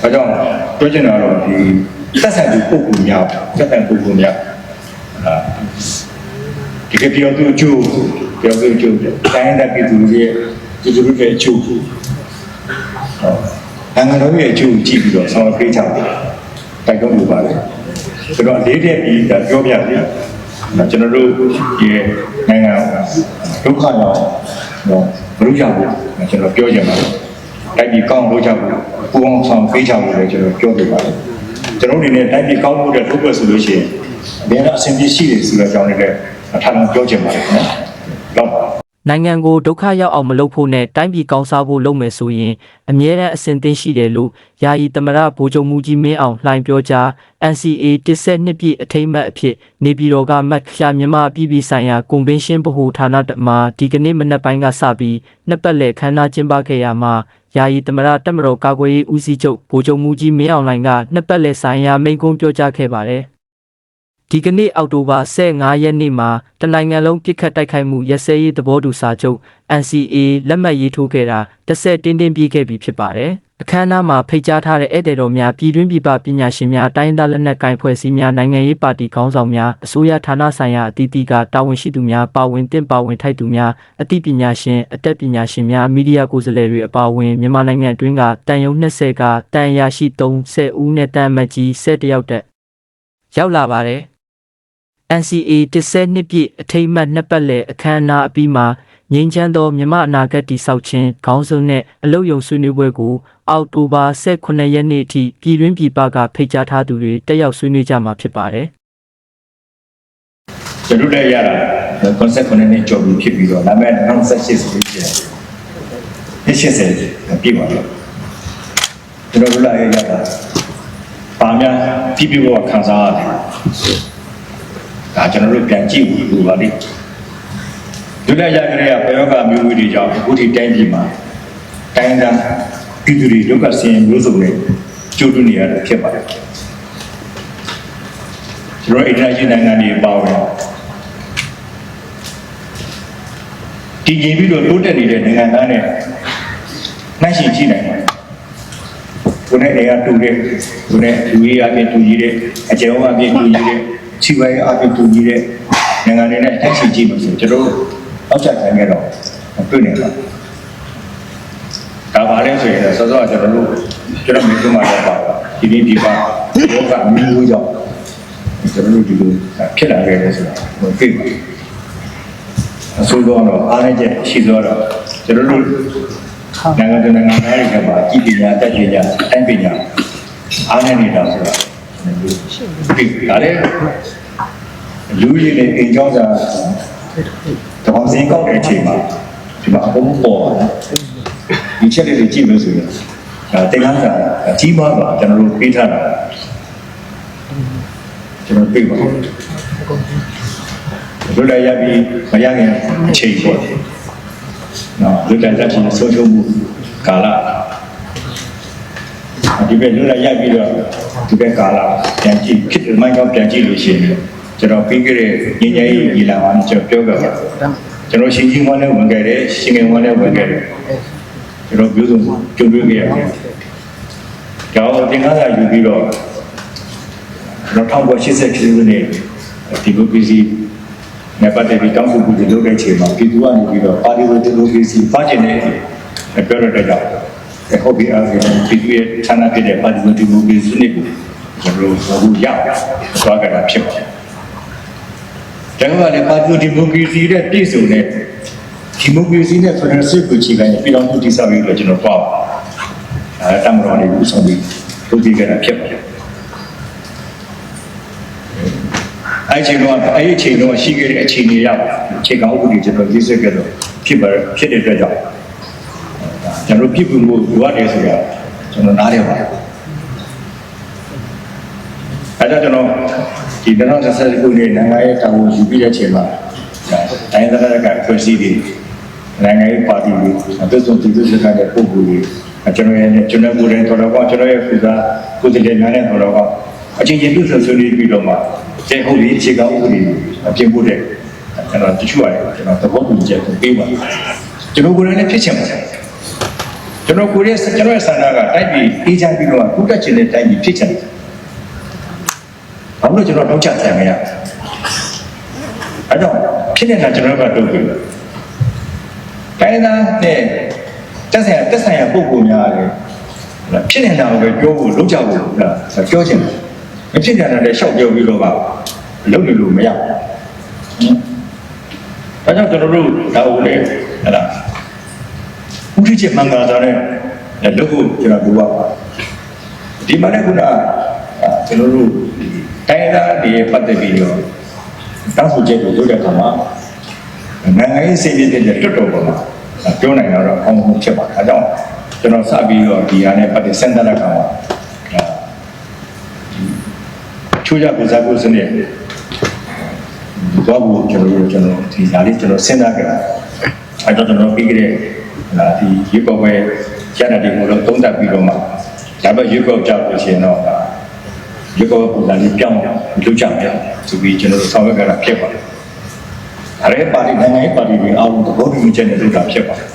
ဒါကြောင့်ပြောချင်တာတော့ဒီသက်ဆိုင်သူပုဂ္ဂိုလ်များသက်ဆိုင်ပုဂ္ဂိုလ်များအာဒီကပြောသူအကျိုးပြောသူအကျိုးတိုင်းတဲ့ပြည်သူတွေရဲ့ပြည်သူတွေရဲ့အကျိုးဟောနိုင်ငံတော်ရဲ့အကျိုးကိုကြည့်ပြီးတော့ဆောင်ရွက်ပေးကြပါတိုက်တွန်းလိုပါတယ်ဆိုတော့လေးတဲ့ပြီးဒါပြောပြပြီကျွန်တော်တို့ဒီနိုင်ငံဒုက္ခရောက်တော့မလို့ရဘူးကျွန်တော်ပြောချင်ပါတယ် တိုက်ပြီးကောင်းလို့ကြဘူးပူအောင်ဆောင်ပေးကြဘူးလေကျွန်တော်ပြောပြပါတယ်ကျွန်တော်တို့အနေနဲ့တိုက်ပြီးကောင်းလို့တဲ့ထုတ်ွက်ဆိုလို့ရှိရင်ဘယ်တော့အဆင်ပြေရှိတယ်ဆိုတဲ့အကြောင်းလေးလည်းအထာလုံးပြောချင်ပါတယ်နော်တော့ နိုင်ငံကိုဒုက္ခရောက်အောင်မလုပ်ဖို့နဲ့တိုင်းပြည်ကောင်းစားဖို့လုပ်မယ်ဆိုရင်အမြဲတမ်းအစဉ်သင့်ရှိတယ်လို့ယာယီသမရဗိုလ်ချုပ်မူကြီးမင်းအောင်လှိုင်ပြောကြား NCA တစ်ဆက်နှစ်ပြည့်အထိမ်းအမှတ်အဖြစ်နေပြည်တော်ကမတ်ခရမြန်မာပြည်ပြည်ဆိုင်ရာကွန်ဗင်းရှင်းဗဟိုဌာနမှာဒီကနေ့မနက်ပိုင်းကစပြီးနှစ်ပတ်လည်ခမ်းနားကျင်းပခဲ့ရမှာယာယီသမရတက်မတော်ကာကွယ်ရေးဦးစီးချုပ်ဗိုလ်ချုပ်မူကြီးမင်းအောင်လှိုင်ကနှစ်ပတ်လည်ဆိုင်ရာမိန့်ခွန်းပြောကြားခဲ့ပါတယ် ဒီကနေ့အောက်တိုဘာ15ရက်နေ့မှာတနိုင်ငံလုံးပြစ်ခတ်တိုက်ခိုက်မှုရစဲရေးသဘောတူစာချုပ် NCA လက်မှတ်ရေးထိုးခဲ့တာတစ်ဆက်တင်းတင်းပြည့်ခဲ့ပြီဖြစ်ပါတယ်။အခမ်းအနားမှာဖိတ်ကြားထားတဲ့ဧည့်သည်တော်များပြည်တွင်းပြည်ပပညာရှင်များအတိုင်းအသားလက်နက်ကိုင်ဖွဲ့စည်းများနိုင်ငံရေးပါတီခေါင်းဆောင်များအစိုးရဌာနဆိုင်ရာအသီးသီးကတာဝန်ရှိသူများပါဝင်တင့်ပါဝင်ထိုက်သူများအသိပညာရှင်အတတ်ပညာရှင်များမီဒီယာကိုယ်စားလှယ်တွေအပါအဝင်မြန်မာနိုင်ငံအတွင်းကတန်ယုံ20ကတန်ရာရှိ30ဦးနဲ့တန်အမတ်ကြီး10တယောက်တက်ရောက်လာပါတယ်။ NCA တစ်ဆက်နှစ်ပြည့်အထိမ်းအမှတ်နှစ်ပတ်လည်အခမ်းအနားအပြီးမှာငြိမ်းချမ်းသောမြမအနာဂတ်တည်ဆောက်ခြင်းခေါင်းစုံနဲ့အလုတ်ယုံဆွေးနွေးပွဲကိုအောက်တိုဘာ18ရက်နေ့အထိပြည်တွင်းပြည်ပကဖိတ်ကြားထားသူတွေတက်ရောက်ဆွေးနွေးကြမှာဖြစ်ပါတယ်ကျွန်တော်လည်းရတာ concept 9နဲ့ကြော်ပြီးဖြစ်ပြီးတော့ဒါပေမဲ့2018ဆိုလို့ရှိရင်80ပြည့်ပါတော့ကျွန်တော်တို့လည်းရတာပါများပြပြဘဝခံစားရတယ် ဒါကျွန်တော်တို့ပြန်ကြည့်လို့ပါလိဒုတိယရကြတဲ့ဘယောဂမျိုးဝေးတွေကြောင့်အခုထိတိုင်းပြည်မှာတိုင်းသားပြည်သူတွေဒုက္ခဆင်းရဲမျိုးစုံနဲ့ကြုံတွေ့နေရတာဖြစ်ပါတယ်ကျွန်တော်အင်တာနက်နိုင်ငံတွေပါဝင်တည်ငြိမ်ပြီးတော့တိုးတက်နေတဲ့နိုင်ငံသားနဲ့နှိုင်းယှဉ်ကြည့်နိုင်ပါတယ်ကိုယ်နဲ့နေရာတူတဲ့ကိုယ်နဲ့လူကြီးအပြင်တူကြီးတဲ့အကျဉ်းအပြင်တူကြီးတဲ့ ခြိပိုင်အပြင်တူကြီးတဲ့နိုင်ငံတွေနဲ့နှိုင်းယှဉ်ကြည့်လို့ဆိုကျွန်တော်တို့အောက်ချက်ခံခဲ့တော့တွေ့နေပါဒါပါလဲဆိုရင်စောစောကကျွန်တော်တို့ကျွန်တော်မျိုးမှတော့ပါဒီနေ့ဒီပါဘောကမျိုးကြောင့်ကျွန်တော်တို့ဒီလိုဖြစ်လာခဲ့တယ်ဆိုတာဟိုသိပါအဆိုးတော့တော့အားရချက်ရှိတော့တော့ကျွန်တော်တို့နိုင်ငံတကာနိုင်ငံသားတွေကပါကြည်ပညာတက်ပညာတိုင်းပညာအားနေနေတာဆိုတော့ ဒီဒါလည်းလူကြီးနဲ့အိမ်ကျောင်းစာတပေါင်းစင်းကောက်တဲ့အချိန်မှာဒီမှာအကုန်ပေါ်လာဒီချက်လေးတွေကြည့်လို့ဆိုရင်ဒါတင်ကားစာအကြီးမားပါကျွန်တော်တို့ပေးထားတာကျွန်တော်ပြေးပါလွတ်လပ်ရပြီးမရခင်အချိန်ပေါ့နော်လွတ်လပ်လက်ချင်းဆုံးရှုံးမှုကာလ ဒီဘက်လွတ်လပ်ရပြီးတော့ဒီဘက်ကာလပြန်ကြည့်ဖြစ်တယ်မိုင်းကပြန်ကြည့်လို့ရှိရင်ကျွန်တော်ပြီးခဲ့တဲ့ညဉ့်ညရေးညီလာမှာကျွန်တော်ပြောခဲ့ပါကျွန်တော်ရှင်ကြီးဝမ်းနဲ့ဝင်ခဲ့တယ်ရှင်ငယ်ဝမ်းနဲ့ဝင်ခဲ့တယ်ကျွန်တော်ပြောဆုံးကြုံတွေ့ခဲ့ရတယ်ကြောင်းသင်္ကန်းစာယူပြီးတော့ကျွန်တော်1988ခုနှစ်ဒီမိုကရေစီနဲ့ပတ်သက်ပြီးတောင်းဆိုမှုတွေလုပ်တဲ့အချိန်မှာပြည်သူကနေပြီးတော့ပါတီဝေဒီမိုကရေစီပါကျင်တဲ့ပြောရတဲ့ကြောင့် ဟုတ်ပြီအားဖြင့်ပြည်သူရဲ့ဌာနဖြစ်တဲ့ပါတီဝေဒီမိုကရေစီနဲ့ကိုကျွန်တော်တို့အခုရသွားကြတာဖြစ်ပါတယ်။ဒါကလည်းပါတီဒီမိုကရေစီရဲ့ပြည်စုံတဲ့ဒီမိုကရေစီနဲ့ဖက်ဒရယ်စစ်ကိုချိန်ကနေပြည်တော်မှုတည်ဆောက်ပြီးတော့ကျွန်တော်ပေါ့အဲတမတော်လေးကိုဆောင်ပြီးလုပ်ကြည့်ကြတာဖြစ်ပါတယ်။အဲ့ချိန်တော့အဲ့ဒီချိန်တော့ရှိခဲ့တဲ့အချိန်တွေရောက်ခြေကောက်ဥပဒေကျွန်တော်ရေးဆွဲခဲ့တော့ဖြစ်ပါဖြစ်တဲ့အတွက်ကြောင့် ကျွန်တော်ပြည့်ပြမှုလိုအပ်တယ်ဆိုတာကျွန်တော်နားလည်ပါတယ်အဲ့ဒါကျွန်တော်ဒီ2020ခုနှစ်နိုင်ငံရေးတာဝန်ယူပြီးတဲ့ချိန်မှာတိုင်းဒေသကဖွဲ့စည်းပြီးနိုင်ငံရေးပါတီတွေအသက်ဆုံးတည်သူစကားတဲ့ပုံကိုယ်တွေကျွန်တော်ရဲ့ကျွန်တော်ကိုယ်တိုင်တော်တော်ကကျွန်တော်ရဲ့ပူဇာကိုယ်တည်းများနဲ့တော်တော်ကအချင်းချင်းပြုဆွဆွနေပြီးတော့မှကျေဟုတ်ပြီအခြေခံဥပဒေအပြင်ဖို့တဲ့ကျွန်တော်တချို့ရတယ်ကျွန်တော်သဘောတူချက်ပေးပါကျွန်တော်ကိုယ်တိုင်လည်းဖြစ်ချင်ပါတယ် ကျွန်တော်ကိုရဲ့ကျွန်တော်ရဲ့ဆန္ဒကတိုက်ပြီးအေးချမ်းပြီးတော့ကုတက်ချင်တဲ့တိုက်ပြီးဖြစ်ချင်တယ်။ဘာလို့ကျွန်တော်တောက်ချဆံမရ။အဲ့တော့ဖြစ်နေတာကျွန်တော်ကတုတ်ပြီ။တိုင်းသားနဲ့တက်ဆိုင်တက်ဆိုင်ရပုံပုံများတယ်။ဖြစ်နေတာကိုပဲပြောဖို့လုပ်ကြဖို့လားပြောချင်တယ်။မဖြစ်နေတာလည်းရှောက်ပြောပြီးတော့ကလုပ်နေလို့မရဘူး။ဒါကြောင့်ကျွန်တော်တို့ဒါဦးလေဟဲ့လား ဥထိချက်မှန်ကန်တာနဲ့လုပ်ဖို့ကျွန်တော်ပြောပါဒီမှာလည်းခုနကျွန်တော်တို့တိုင်းသားတွေပတ်သက်ပြီးတော့တောင်းဆိုချက်ကိုလုပ်တဲ့အခါမှာနိုင်ငံရေးစိတ်ပြည့်တဲ့တွတ်တော်ပေါ်မှာပြောနိုင်တော့အအောင်ဖြစ်ပါဒါကြောင့်ကျွန်တော်စပြီးတော့ဒီဟာနဲ့ပတ်သက်စင်တာတဲ့အခါမှာချိုးကြပူစားဖို့စနစ်တော့ဘူးကျွန်တော်တို့ကျွန်တော်ဒီဓာတ်လေးကျွန်တော်စဉ်းစားကြတာအဲတော့ကျွန်တော်ပြီးကြတဲ့ဟာ ဒီရေပေါ်ပဲရတဲ့ဒီကိုတော့သုံးသပ်ပြီးတော့မှဒါပဲရေပေါ်ကြောက်လို့ရှိရင်တော့ရေပေါ်ပုံစံလေးပြောင်းလုပ်ကြပြဆိုပြီးကျွန်တော်တို့ဆောင်ရွက်ကြတာဖြစ်ပါတယ်။ဒါလည်းပါတီနိုင်ငံရေးပါတီတွေအားလုံးသဘောတူညီချက်နဲ့လုပ်တာဖြစ်ပါတယ်။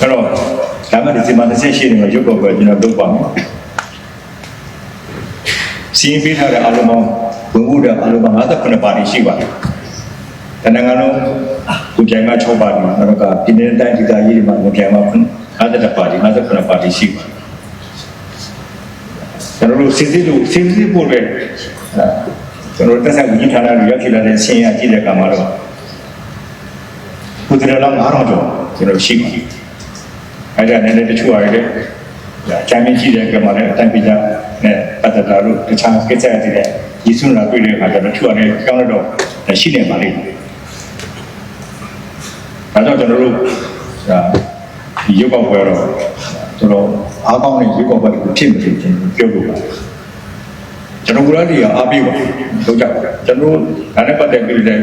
အဲ့တော့ဒါမှဒီစီမံတစ်ဆက်ရှိနေမှာရုပ်ပေါ်ပဲကျွန်တော်လုပ်ပါမယ်။စီရင်ပေးထားတဲ့အားလုံးပေါင်းဝင်မှုတဲ့အားလုံးပေါင်း58ပါတီရှိပါတယ်။တနင်္ဂနွေ လုံးကိုကြိုင်မှာ6ပါတီနောက်ကပြည်내တိုင်းဒေသကြီးတွေမှာကိုကြိုင်မှာ50ပါတီ58ပါတီရှိပါတယ်။ကျွန်တော်တို့စစ်စစ်လို့စစ်စစ်ပို့တဲ့ကျွန်တော်တက်ဆက်ဝန်ကြီးဌာနတွေရောက်ဖြစ်လာတဲ့ဆင်းရဲကြည့်တဲ့ကံမှာတော့ကိုယ်တရလောက်9000ကျော်ကျွန်တော်ရှိပါတယ်။အဲ့ဒါနဲ့လည်းတချို့အားလည်းဒါချမ်းမင်းကြည့်တဲ့ကံမှာလည်းအတိုင်းပြကြနဲ့ပတ်သက်တာလို့တခြားကိစ္စတွေနဲ့ရည်စွန်းလာတွေ့တဲ့အခါကျတော့တချို့အားလည်းကြောင်းတော့ရှိနေပါလိမ့်မယ်။ ဒါကြောင့်ကျွန်တော်တို့ဒါဒီရုပ်ပေါက်ပွဲတော့ကျွန်တော်အားကောင်းတဲ့ရုပ်ပေါက်ပွဲကိုဖြစ်မဖြစ်ချင်းပြောလို့ပါကျွန်တော်ကလည်းဒီအားပေးပါလုပ်ကြပါကျွန်တော်ဒါနဲ့ပတ်သက်ပြီးလည်း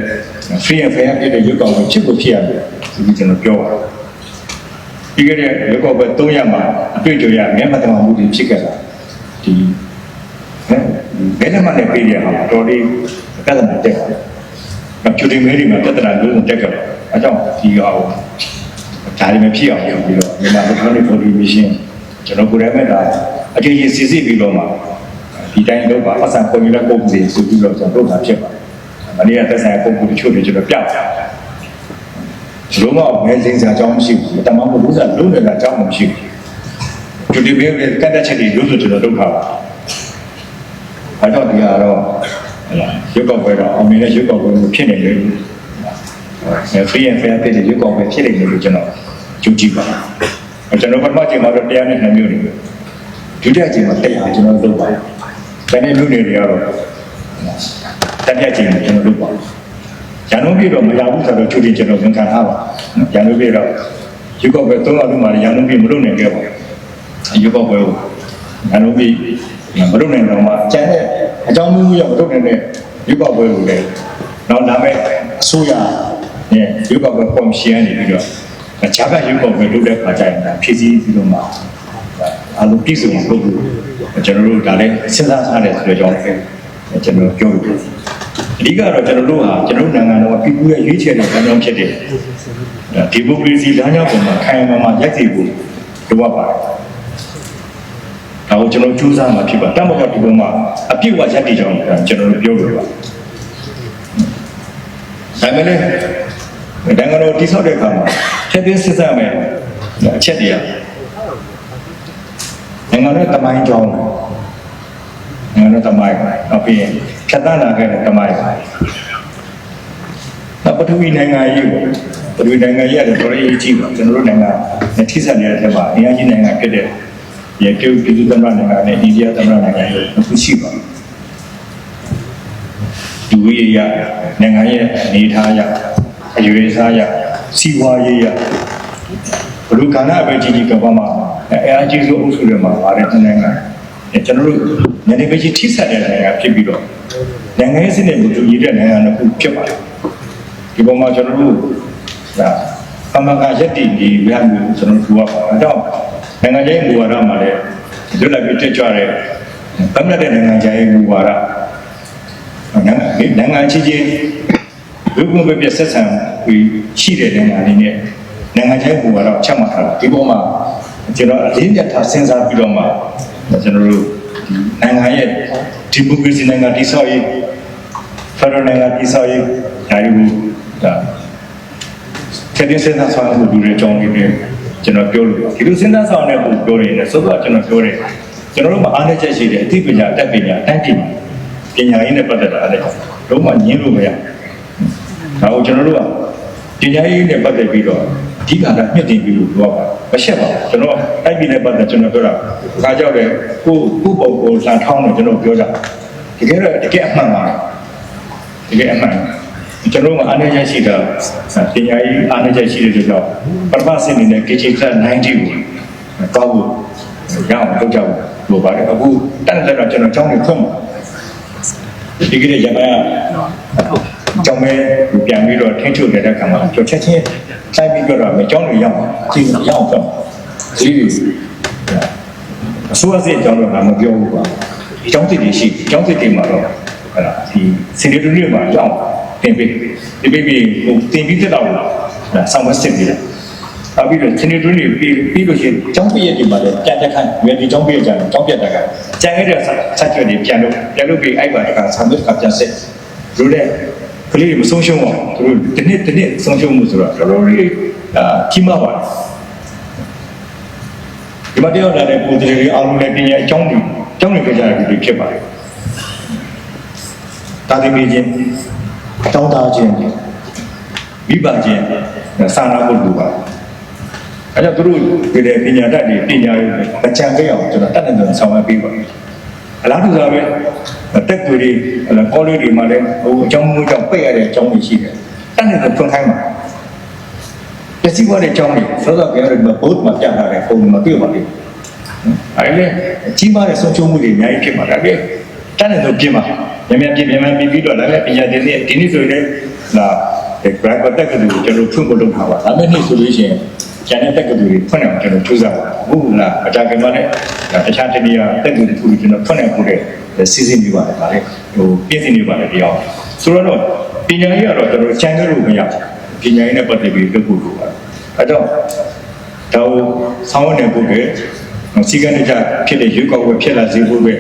free and fair ဖြစ်တဲ့ရုပ်ပေါက်ပွဲဖြစ်ကိုဖြစ်ရတယ်ဒီကျွန်တော်ပြောပါပြီးခဲ့တဲ့ရုပ်ပေါက်ပွဲ3ရက်မှာအတွေ့အကြုံရမျက်မှတ်တမမှုတွေဖြစ်ခဲ့တာဒီဘယ်နဲ့မှလည်းပြေးရမှာတော်လေးပြဿနာတက်ပါတယ်ကျူတင်မဲတွေမှာပြဿနာလုံးဝတက်ကြတယ် အဲကြောင့်ဒီဟာကိုဒါတွေမဖြစ်အောင်လုပ်ပြီးတော့မြန်မာလူမျိုးတွေပေါ်ဒီမရှင်ကျွန်တော်ကိုယ်တိုင်မဲ့ဒါအကြေကြီးစစ်စစ်ပြီးတော့မှဒီတိုင်းလုပ်ပါအဆန်ပုံရတဲ့ပုံစံဆိုပြီးတော့ကျွန်တော်တို့တာဖြစ်ပါတယ်မနေ့ကသက်ဆိုင်ပုံစံတချို့တွေကျွန်တော်ပြပါတယ်လုံးဝမဲစင်စရာအကြောင်းမရှိဘူးတမန်မလို့စားလုံးနေတာအကြောင်းမရှိဘူးကျူတင်မဲကတက်တဲ့ချက်တွေလို့ဆိုကျွန်တော်လုပ်ထားပါဘာကြောင့်ဒီဟာတော့ရုပ်ကောက်ပွဲတော့အမေနဲ့ရုပ်ကောက်ပွဲကိုဖြစ်နေတယ် အဲ free and fair ဖြစ်တဲ့ရုပ်ကောက်ပွဲဖြစ်နေတယ်လို့ကျွန်တော်ကြိုးကြည့်ပါကျွန်တော်ပထမချိန်မှာတော့တရားနဲ့နှစ်မျိုးတွေဒုတိယချိန်မှာတရားကျွန်တော်လုပ်ပါတနေ့မျိုးတွေကတော့တတိယချိန်ကျွန်တော်လုပ်ပါရန်ကုန်ပြည်တော့မရဘူးဆိုတော့ချုပ်တင်ကျွန်တော်ဝန်ခံထားပါရန်ကုန်ပြည်တော့ရုပ်ကောက်ပွဲသုံးအောင်မှာရန်ကုန်ပြည်မလုပ်နိုင်ခဲ့ပါဘူးရုပ်ကောက်ပွဲကိုရန်ကုန်ပြည်မလုပ်နိုင်တော့မှကျန်တဲ့အကြောင်းမျိုးမျိုးမလုပ်နိုင်တဲ့ရုပ်ကောက်ပွဲကိုလည်းတော့ဒါမဲ့အစိုးရနဲ့ ရုပ်ကောက်ပွဲကော်မရှင်ကနေပြီးတော့ဂျာကရုပ်ကောက်ပွဲလုပ်တဲ့ခါကျရင်ဒါဖြည့်ဆည်းပြီးတော့မှအလုပ်ပြည့်စုံဖို့ကျွန်တော်တို့ဒါလည်းစဉ်းစားထားတယ်ဆိုတော့ကျွန်တော်ကျွန်တော်ပြောလို့အဓိကတော့ကျွန်တော်တို့ဟာကျွန်တော်နိုင်ငံတော်ပြည်သူရဲ့ရွေးချယ်တဲ့လမ်းကြောင်းဖြစ်တဲ့ဒီမိုကရေစီလမ်းကြောင်းပေါ်မှာခိုင်မာမာရိုက်တည်ဖို့လိုအပ်ပါတယ်ဒါကိုကျွန်တော်ကြိုးစားမှာဖြစ်ပါတမကဒီပေါ်မှာအပြည့်အဝရက်တည်ကြောင်းကျွန်တော်တို့ပြောလို့ပါဒါမဲ့လည်း နိုင်ငံတော်တိဆောက်တဲ့အခါမှာထည့်သွင်းစစ်ဆေးမယ်အချက်တွေကနိုင်ငံတော်တမိုင်းကြောင်းနိုင်ငံတော်တမိုင်းနောက်ပြီးဖြတ်သန်းလာခဲ့တဲ့တမိုင်းနောက်ပထဝီနိုင်ငံရေးပေါ့ပထဝီနိုင်ငံရေးရတယ်တော်ရေးကြီးပါကျွန်တော်တို့နိုင်ငံနဲ့ထိစပ်နေတဲ့အထက်မှာအင်အားကြီးနိုင်ငံဖြစ်တဲ့ရေကျုပ်ပြည်သူ့သမ္မတနိုင်ငံနဲ့အိန္ဒိယသမ္မတနိုင်ငံတို့အခုရှိပါဒီဝိရရနိုင်ငံရဲ့အနေထားရ အရွယ်စားရစီးပွားရေးရဘလူကဏ္ဍအပဲကြီးကြီးကဘာမှာအဲအားကြီးဆုံးအုပ်စုတွေမှာပါတယ်နိုင်ငံကျွန်တော်တို့ညနေပိုင်းထိစပ်တဲ့နိုင်ငံဖြစ်ပြီးတော့နိုင်ငံရေးစနစ်ကိုတူညီတဲ့နိုင်ငံတစ်ခုဖြစ်ပါတယ်ဒီပေါ်မှာကျွန်တော်တို့ဒါအမှန်ကရက်တည်နေရမျိုးကျွန်တော်တို့ပြောပါတော့နိုင်ငံရေးမူဝါဒမှာလည်းလွတ်လပ်ပြီးတက်ကြွတဲ့ဗမာတဲ့နိုင်ငံရေးမူဝါဒနိုင်ငံချင်းချင်း လူ့ဘဝပြဆက်ဆံပြီးရှိတဲ့နိုင်ငံအနေနဲ့နိုင်ငံခြားရေးဘုံကတော့ချက်မှတ်ထားတာဒီပေါ်မှာကျွန်တော်အလေးမြတ်ထားစဉ်းစားပြီးတော့မှကျွန်တော်တို့ဒီနိုင်ငံရဲ့ဒီမိုကရေစီနိုင်ငံတည်ဆောက်ရေးဖက်ဒရယ်နိုင်ငံတည်ဆောက်ရေးဒါတွေကိုဒါချက်ချင်းစဉ်းစားဆောင်မှုလူတွေအကြောင်းလေးတွေကျွန်တော်ပြောလို့ဒီလိုစဉ်းစားဆောင်တဲ့ပုံပြောနေတယ်ဆိုတော့ကျွန်တော်ပြောတယ်ကျွန်တော်တို့မှာအားနည်းချက်ရှိတယ်အသိပညာအတတ်ပညာအတတ်ပညာပညာရေးနဲ့ပတ်သက်တာလည်းလုံးဝညင်းလို့မရဘူး ဒါကိုကျွန်တော်တို့ကပညာရေးနဲ့ပတ်သက်ပြီးတော့အဓိကကမြင့်တင်ပြီးလို့ပြောပါမရှက်ပါဘူးကျွန်တော်တိုက်ပြည်နဲ့ပတ်သက်ကျွန်တော်ပြောတာခါကြောက်တယ်ကိုကိုပုံကိုလှန်ထောင်းတယ်ကျွန်တော်ပြောတာတကယ်တော့တကယ်အမှန်ပါတကယ်အမှန်ကျွန်တော်ကအားနည်းချက်ရှိတာပညာရေးအားနည်းချက်ရှိတဲ့ကြောင့်ပထမဆင့်အနေနဲ့ KG Class 90ကိုကောက်ဖို့ရအောင်လုပ်ကြဖို့လိုပါတယ်အခုတန်းတဲ့တော့ကျွန်တော်ကျောင်းတွေဖွင့်ပါဒီကနေ့ရမ ကျောင်းမဲပြန်ပြီးတော့ထင်းချုပ်နေတဲ့ခါမှာကျွန်တော်ချက်ချင်းဆိုင်ပြီးတော့မယ်ကျောင်းတွေရောက်အချိန်ရောက်တော့ဒီလိုအစိုးရစစ်အကြောင်းတော့ငါမပြောဘူးပါအကြောင်းစစ်တွေရှိအကြောင်းစစ်တွေမှာတော့အဲ့ဒါဒီစင်တီတွေမှာရောက်တင်ပေးတင်ပေးပြီးဟိုတင်ပြီးတက်တော့ဆောင်းမစစ်ပြီးတယ်နောက်ပြီးတော့စင်တီတွေပြီးပြီးလို့ရှိရင်ကျောင်းပြည့်တွေမှာလည်းပြန်တက်ခိုင်းရွယ်ဒီကျောင်းပြည့်ကြတယ်ကျောင်းပြတ်တက်ခိုင်းကျန်ခဲ့တဲ့ဆက်ကျွေးတွေပြန်လို့ပြန်လို့ပြီးအဲ့ပါတကဆာမစ်ကပြန်စစ်တို့လည်း ကလေးတွေမဆုံးရှုံးအောင်သူတို့တစ်နှစ်တစ်နှစ်ဆုံးရှုံးမှုဆိုတော့တော်တော်လေးအာကြီးမားပါတယ်ဒီမှာတယောက်လာတဲ့ပုံစံတွေအားလုံးလည်းပညာအကြောင်းတွေအကြောင်းတွေကြကြရပြီးဖြစ်ပါတယ်တာသီမေချင်းတောင်းတခြင်းမိဘချင်းစာနာဖို့လိုပါတယ်အဲကြောင့်သူတို့ဒီတဲ့ပညာတတ်တွေပညာရေးမချမ်းခဲ့အောင်ကျွန်တော်တတ်တဲ့သူဆောင်ရွက်ပေးပါတယ် အလားတူစွာပဲတက်ကွေတွေကောလေးတွေမှာလည်းဟိုအကြောင်းမျိုးကြောင့်ပိတ်ရတဲ့အကြောင်းတွေရှိတယ်တတ်တဲ့သူဖွင့်ခိုင်းပါပစ္စည်းဝါတဲ့အကြောင်းတွေသောသောပြောရတဲ့ဘုတ်မှာပြထားတဲ့ပုံမှာတွေ့ပါလိမ့်မယ်အဲဒီလေကြီးမားတဲ့ဆုံးရှုံးမှုတွေအများကြီးဖြစ်မှာဒါပေမဲ့တတ်တဲ့သူပြင်ပါမြန်မြန်ပြင်မြန်မြန်ပြင်ပြီးတော့လည်းပညာသင်တဲ့ဒီနေ့ဆိုရင်လာ grab တက်ကတူကျွန်တော်ဖွင့်ဖို့လုပ်ထားပါဒါပေမဲ့နေ့ဆိုလို့ရှိရင်ကျန်တဲ့တက်ကတူတွေဖွင့်အောင်ကျွန်တော်ထူးစားပါဘူးလားအကြံပေးမနဲ့ တခြားတနည်းအားတက်တူတူကျွန်တော်ဖွင့်နိုင်ဖို့တဲ့စီစဉ်နေပါတယ်ဗါလေဟိုပြင်ဆင်နေပါတယ်တရားဆိုတော့ပညာရေးကတော့ကျွန်တော်ချန်ခဲ့လို့မရဘူးပညာရေးနဲ့ပတ်သက်ပြီးလုပ်ဖို့လိုပါတယ်အဲကြောင့်ဒါကိုဆောင်းဝင်နေဖို့ပဲစီကံတကြဖြစ်တဲ့ရွေးကောက်ပွဲဖြစ်လာစေဖို့ပဲ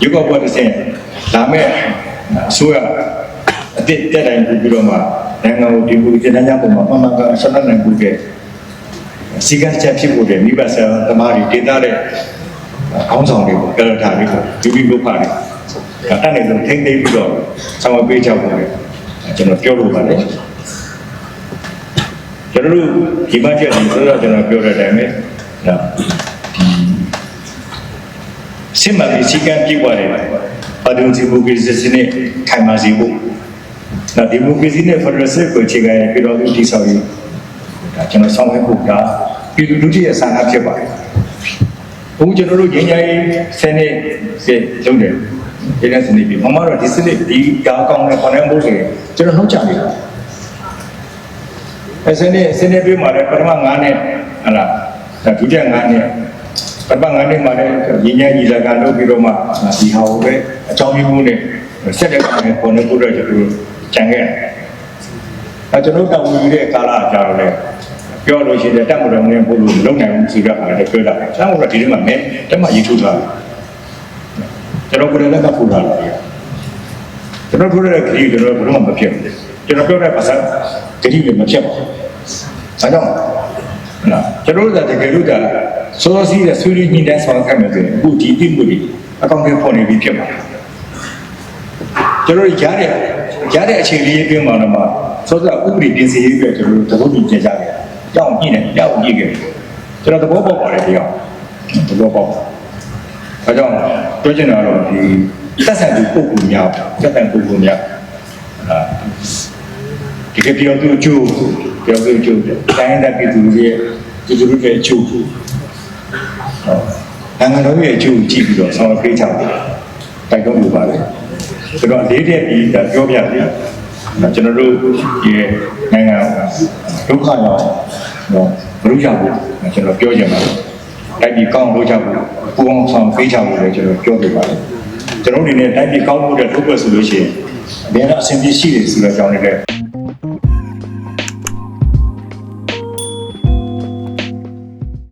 ရွေးကောက်ပွဲတစ်ဆင့်လာမဲ့အစိုးရအစ်တက်တိုင်းပြီးတော့မှနိုင်ငံကိုဒီလိုကျန်းကျန်းပုံမှာမှန်မှန်ကန်ဆက်နိုင်ဖို့တဲ့စီကံချက်ဖြစ်ဖို့တဲ့မိဘဆရာသမားတွေတင်သားတဲ့ ခေါင်းဆောင်တွေကိုကြော်ထားပြီးတော့ဒီပြီးဘုဖာတွေကတတ်နေလို့ထိမ့်သိမ်းပြီးတော့ဆောင်ရွက်ပေးကြဖို့လေကျွန်တော်ပြောလို့ပါတယ်ကျွန်တော်တို့ဒီမချက်ဒီဆိုတော့ကျွန်တော်ပြောတဲ့အတိုင်းပဲဒါဒီစစ်မှန်ပြီးစီကံပြည့်ဝတယ်ပါဒုံစီဘူကီစစနေခိုင်မာစီဖို့ဒါဒီမိုကရေစီနဲ့ဖက်ဒရယ်စစ်ကိုအခြေခံပြီးတော့ဒီဆောင်ရေးဒါကျွန်တော်ဆောင်ရွက်ဖို့ဒါပြည်သူလူထုရဲ့ဆန္ဒဖြစ်ပါတယ်။ ဘုံကျွန်တော်တို့ငြိမ်းချမ်းရေးစနစ်စစ်လုံးတယ်ဒီနေ့စနစ်ပြီးမမတော့ဒီစနစ်ဒီကောင်းကောင်းနဲ့ခေါင်းနဲ့မို့ဆိုရင်ကျွန်တော်နှုတ်ချနေတာ။အဲစနစ်စနစ်ပြီးမှလည်းပထမ9နှစ်ဟလာဒါဒုတိယ9နှစ်ပထမ9နှစ်မှာလည်းငြိမ်းချမ်းရေးစကားလုပ်ပြီးတော့မှဒီဟာကိုပဲအကြောင်းပြုမှုနဲ့ဆက်တဲ့ကောင်နဲ့ပေါ်နေဖို့တော့ကျွန်တော်တို့ကြံခဲ့တယ်။အဲကျွန်တော်တောင်းဝင်တဲ့ကာလအကြာတော့လေ ပြောလို့ရှိရင်တက်မတော်နဲ့ပို့လို့လုံနိုင်မှုစီရပါတယ်ပြောတာ။ဆောင်းတော့ဒီထဲမှာမဲတက်မှရေးထုတ်တာ။ကျွန်တော်ကိုယ်လည်းကပူလာတယ်။ကျွန်တော်ပြောတဲ့ခရီးကျွန်တော်ဘယ်တော့မှမဖြစ်ဘူး။ကျွန်တော်ပြောတဲ့ပါစာခရီးလည်းမဖြစ်ပါဘူး။အဲကြောင့်နော်ကျွန်တော်တို့ကတကယ်လို့ကစောစီးတဲ့ဆွေးနွေးညှိနှိုင်းဆောင်ခဲ့မယ်ဆိုရင်အခုဒီတိမှုတွေအကောင့်တွေပေါ်နေပြီဖြစ်ပါတယ်။ကျွန်တော်တို့ကြားတဲ့ကြားတဲ့အခြေလေးအတွင်းမှာတော့မှစောစောဥပဒေပြင်ဆင်ရေးအတွက်ကျွန်တော်တို့သဘောတူကြကြတယ်။ ကြောက်ညှိနေကြောက်ညှိခဲ့တယ်။ကျွန်တော်သဘောပေါက်ပါတယ်တရား။သဘောပေါက်ပါ။အဲကြောင့်ပြောချင်တာတော့ဒီသက်ဆိုင်သူပုံကူများသက်ဆိုင်ပုံကူများအာဒီကပြောသူကျိုးပြောသူကျိုးတိုင်းတဲ့ပြည်သူတွေသူတို့ရဲ့အကျိုးဟုတ်နိုင်ငံတော်ရဲ့အကျိုးကြည့်ပြီးတော့ဆောင်ရွက်ပေးကြတယ်တိုက်တွန်းလိုပါတယ်ဆိုတော့လေးတဲ့ပြီးဒါပြောပြပြီကျွန်တော်တို့ရဲ့နိုင်ငံဒုက္ခရောက် တော့မလို့ရဘူးကျွန်တော်ပြောချင်ပါတယ်တိုက်ပြီးကောင်းလို့ကြဘူးပူအောင်ဆောင်ပေးကြဘူးလေကျွန်တော်ပြောပြပါတယ်ကျွန်တော်အနေနဲ့တိုက်ပြီးကောင်းဖို့တဲ့ဒုက္ခဆိုလို့ရှိရင်ဘယ်တော့အဆင်ပြေရှိတယ်ဆိုတဲ့အကြောင်းလေးလည်း